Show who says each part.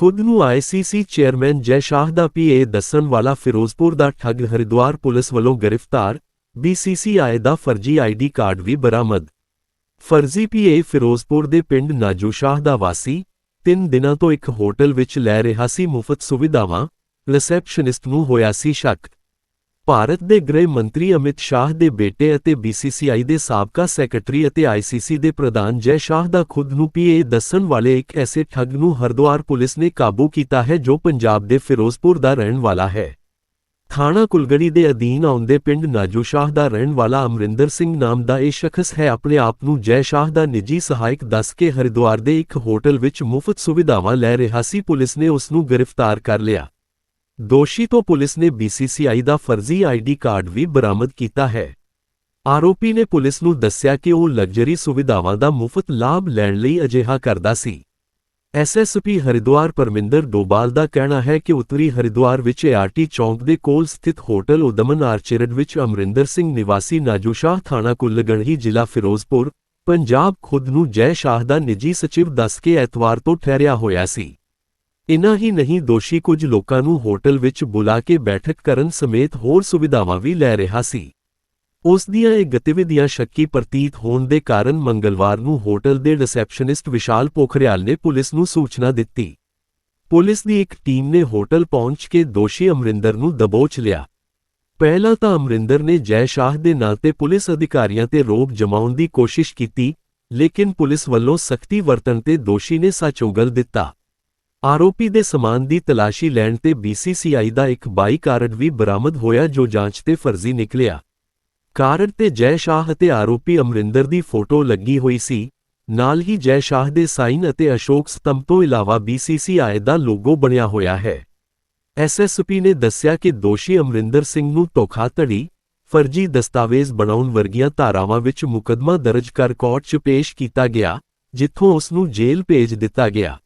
Speaker 1: ਖੁਦ ਨੂੰ ICC chairman ਜੈ ਸ਼ਾਹ ਦਾ ਪੀਏ ਦੱਸਣ ਵਾਲਾ ਫਿਰੋਜ਼ਪੁਰ ਦਾ ਠੱਗ ਹਰਿਦੁਆਰ ਪੁਲਿਸ ਵੱਲੋਂ ਗ੍ਰਿਫਤਾਰ ਬੀਸੀਸੀਆਈ ਦਾ ਫਰਜ਼ੀ ਆਈਡੀ ਕਾਰਡ ਵੀ ਬਰਾਮਦ। ਫਰਜ਼ੀ ਪੀਏ ਫਿਰੋਜ਼ਪੁਰ ਦੇ ਪਿੰਡ ਨਾਜੂ ਸ਼ਾਹ ਦਾ ਵਾਸੀ, ਤਿੰਨ ਦਿਨਾਂ ਤੋਂ ਇੱਕ ਹੋਟਲ ਵਿੱਚ ਲੈ ਰਿਹਾ ਸੀ ਮੁਫਤ ਸੁਵਿਧਾਵਾਂ, ਰਿਸੈਪਸ਼ਨਿਸਟ ਨੂੰ ਹੋਇਆ ਸੀ ਸ਼ੱਕ। ਭਾਰਤ ਦੇ ਗ੍ਰਹਿ ਮੰਤਰੀ ਅਮਿਤ ਸ਼ਾਹ ਦੇ ਬੇਟੇ ਅਤੇ ਬੀਸੀਸੀਆਈ ਦੇ ਸਾਬਕਾ ਸੈਕਟਰੀ ਅਤੇ ਆਈਸੀਸੀ ਦੇ ਪ੍ਰਧਾਨ ਜੈ ਸ਼ਾਹ ਦਾ ਖੁਦ ਨੂੰ ਪੀਏ ਦੱਸਣ ਵਾਲੇ ਇੱਕ ਐਸੇ ਠੱਗ ਨੂੰ ਹਰਦੁਆਰ ਪੁਲਿਸ ਨੇ ਕਾਬੂ ਕੀਤਾ ਹੈ ਜੋ ਪੰਜਾਬ ਦੇ ਫਿਰੋਜ਼ਪੁਰ ਦਾ ਰਹਿਣ ਵਾਲਾ ਹੈ। ਥਾਣਾ ਕੁਲਗੜੀ ਦੇ ਅਧੀਨ ਆਉਂਦੇ ਪਿੰਡ ਨਾਜੂ ਸ਼ਾਹ ਦਾ ਰਹਿਣ ਵਾਲਾ ਅਮਰਿੰਦਰ ਸਿੰਘ ਨਾਮ ਦਾ ਇਹ ਸ਼ਖਸ ਹੈ। ਆਪਣੇ ਆਪ ਨੂੰ ਜੈ ਸ਼ਾਹ ਦਾ ਨਿੱਜੀ ਸਹਾਇਕ ਦੱਸ ਕੇ ਹਰਿਦੁਆਰ ਦੇ ਇੱਕ ਹੋਟਲ ਵਿੱਚ ਮੁਫਤ ਸੁਵਿਧਾਵਾਂ ਲੈ ਰਿਹਾ ਸੀ। ਪੁਲਿਸ ਨੇ ਉਸ ਨੂੰ ਗ੍ਰਿਫਤਾਰ ਕਰ ਲਿਆ। ਦੋਸ਼ੀ ਤੋਂ ਪੁਲਿਸ ਨੇ ਬੀਸੀਸੀਆਈ ਦਾ ਫਰਜ਼ੀ ਆਈਡੀ ਕਾਰਡ ਵੀ ਬਰਾਮਦ ਕੀਤਾ ਹੈ। ਆਰੋਪੀ ਨੇ ਪੁਲਿਸ ਨੂੰ ਦੱਸਿਆ ਕਿ ਉਹ ਲਗਜ਼ਰੀ ਸੁਵਿਧਾਵਾਂ ਦਾ ਮੁਫਤ ਲਾਭ ਲੈਣ ਲਈ ਅਜਿਹਾ ਕਰਦਾ ਸੀ। ਐਸਐਸਪੀ ਹਰਿਦੁਆਰ ਪਰਮਿੰਦਰ ਡੋਬਾਲ ਦਾ ਕਹਿਣਾ ਹੈ ਕਿ ਉੱਤਰੀ ਹਰਿਦੁਆਰ ਵਿੱਚ ਏਆਰਟੀ ਚੌਂਕ ਦੇ ਕੋਲ ਸਥਿਤ ਹੋਟਲ ਉਦਮਨ ਆਰਚਰਡ ਵਿੱਚ ਅਮਰਿੰਦਰ ਸਿੰਘ ਨਿਵਾਸੀ ਨਾਜੂਸ਼ਾਹ ਥਾਣਾ ਕੁੱਲਗੜ੍ਹੀ, ਜ਼ਿਲ੍ਹਾ ਫਿਰੋਜ਼ਪੁਰ, ਪੰਜਾਬ ਖੁਦ ਨੂੰ ਜੈ ਸ਼ਾਹ ਦਾ ਨਿੱਜੀ ਸਚਿਵ ਦੱਸ ਕੇ ਐਤਵਾਰ ਤੋਂ ਠਹਿਰਿਆ ਹੋਇਆ ਸੀ। ਇਨਾ ਹੀ ਨਹੀਂ ਦੋਸ਼ੀ ਕੁਝ ਲੋਕਾਂ ਨੂੰ ਹੋਟਲ ਵਿੱਚ ਬੁਲਾ ਕੇ ਬੈਠਕ ਕਰਨ ਸਮੇਤ ਹੋਰ ਸੁਵਿਧਾਵਾਂ ਵੀ ਲੈ ਰਿਹਾ ਸੀ। ਉਸ ਦੀਆਂ ਇਹ ਗਤੀਵਿਧੀਆਂ ਸ਼ੱਕੀ ਪ੍ਰਤੀਤ ਹੋਣ ਦੇ ਕਾਰਨ ਮੰਗਲਵਾਰ ਨੂੰ ਹੋਟਲ ਦੇ ਰਿਸੈਪਸ਼ਨਿਸਟ ਵਿਸ਼ਾਲ ਪੋਖਰਿਆਲ ਨੇ ਪੁਲਿਸ ਨੂੰ ਸੂਚਨਾ ਦਿੱਤੀ। ਪੁਲਿਸ ਦੀ ਇੱਕ ਟੀਮ ਨੇ ਹੋਟਲ ਪਹੁੰਚ ਕੇ ਦੋਸ਼ੀ ਅਮਰਿੰਦਰ ਨੂੰ ਦਬੋਚ ਲਿਆ। ਪਹਿਲਾਂ ਤਾਂ ਅਮਰਿੰਦਰ ਨੇ ਜੈ ਸ਼ਾਹ ਦੇ ਨਾਂ ਤੇ ਪੁਲਿਸ ਅਧਿਕਾਰੀਆਂ ਤੇ ਰੋਬ ਜਮਾਉਣ ਦੀ ਕੋਸ਼ਿਸ਼ ਕੀਤੀ, ਲੇਕਿਨ ਪੁਲਿਸ ਵੱਲੋਂ ਸਖਤੀ ਵਰਤਣ ਤੇ ਦੋਸ਼ੀ ਨੇ ਸੱਚ ਉਗਲ ਦਿੱਤਾ। ਆਰੋਪੀ ਦੇ ਸਮਾਨ ਦੀ ਤਲਾਸ਼ੀ ਲੈਣ ਤੇ ਬੀਸੀਸੀਆਈ ਦਾ ਇੱਕ ਬਾਈ ਕਾਰਡ ਵੀ ਬਰਾਮਦ ਹੋਇਆ ਜੋ ਜਾਂਚ ਤੇ ਫਰਜ਼ੀ ਨਿਕਲਿਆ। ਕਾਰਡ ਤੇ ਜੈ ਸ਼ਾਹ ਅਤੇ ਆਰੋਪੀ ਅਮਰਿੰਦਰ ਦੀ ਫੋਟੋ ਲੱਗੀ ਹੋਈ ਸੀ। ਨਾਲ ਹੀ ਜੈ ਸ਼ਾਹ ਦੇ ਸਾਈਨ ਅਤੇ ਅਸ਼ੋਕ ਸਤੰਭ ਤੋਂ ਇਲਾਵਾ ਬੀਸੀਸੀਆਈ ਦਾ ਲੋਗੋ ਬਣਿਆ ਹੋਇਆ ਹੈ। ਐਸਐਸਪੀ ਨੇ ਦੱਸਿਆ ਕਿ ਦੋਸ਼ੀ ਅਮਰਿੰਦਰ ਸਿੰਘ ਨੂੰ ਧੋਖਾਧੜੀ, ਫਰਜ਼ੀ ਦਸਤਾਵੇਜ਼ ਬਣਾਉਣ ਵਰਗੀਆਂ ਧਾਰਾਵਾਂ ਵਿੱਚ ਮੁਕੱਦਮਾ ਦਰਜ ਕਰ ਕੋਰਟ 'ਚ ਪੇਸ਼ ਕੀਤਾ ਗਿਆ, ਜਿੱਥੋਂ ਉਸ ਨੂੰ ਜੇਲ੍ਹ ਭੇਜ ਦਿੱਤਾ ਗਿਆ।